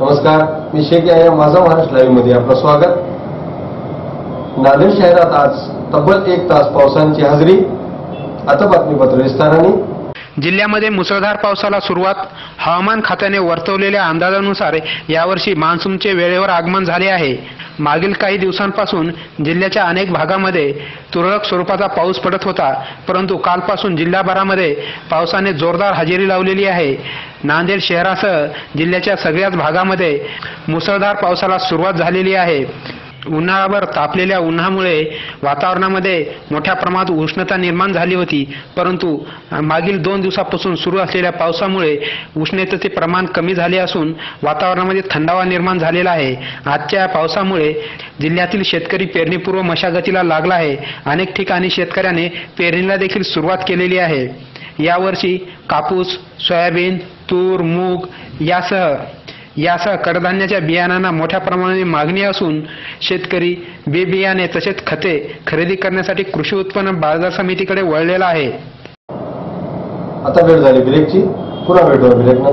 नमस्कार मी शेख या माझा महाराष्ट्र लाईव्हमध्ये आपलं स्वागत. नांदेड शहरात आज तब्बल एक तास पावसांची हजेरी. आता बातमीपत्र विस्ताराने. जिल्ह्यामध्ये मुसळधार पावसाला सुरुवात हवामान खात्याने वर्तवलेल्या अंदाजानुसार यावर्षी मान्सूनचे वेळेवर आगमन झाले आहे. मागील काही दिवसांपासून जिल्ह्याच्या अनेक भागामध्ये तुरळक स्वरूपाचा पाऊस पडत होता परंतु कालपासून जिल्हाभरामध्ये पावसाने जोरदार हजेरी लावलेली आहे. नांदेड शहरासह जिल्ह्याच्या सगळ्याच भागामध्ये मुसळधार पावसाला सुरुवात झालेली आहे. उन्हाळाभर तापलेल्या उन्हामुळे वातावरणामध्ये मोठ्या प्रमाणात उष्णता निर्माण झाली होती. परंतु मागील दोन दिवसापासून सुरू असलेल्या पावसामुळे उष्णतेचे प्रमाण कमी झाले असून वातावरणामध्ये थंडावा निर्माण झालेला आहे. आजच्या या पावसामुळे जिल्ह्यातील शेतकरी पेरणीपूर्व मशागतीला लागला आहे. अनेक ठिकाणी शेतकऱ्याने पेरणीला देखील सुरुवात केलेली आहे. यावर्षी कापूस सोयाबीन तूर मूग यासह यासह कडधान्याच्या बियाणांना मोठ्या प्रमाणाने मागणी असून शेतकरी बी बियाणे तसेच खते खरेदी करण्यासाठी कृषी उत्पन्न बाजार समितीकडे वळलेला आहे. आता वेळ झाली ब्रेकची. पुन्हा भेटू ब्रेक नंतर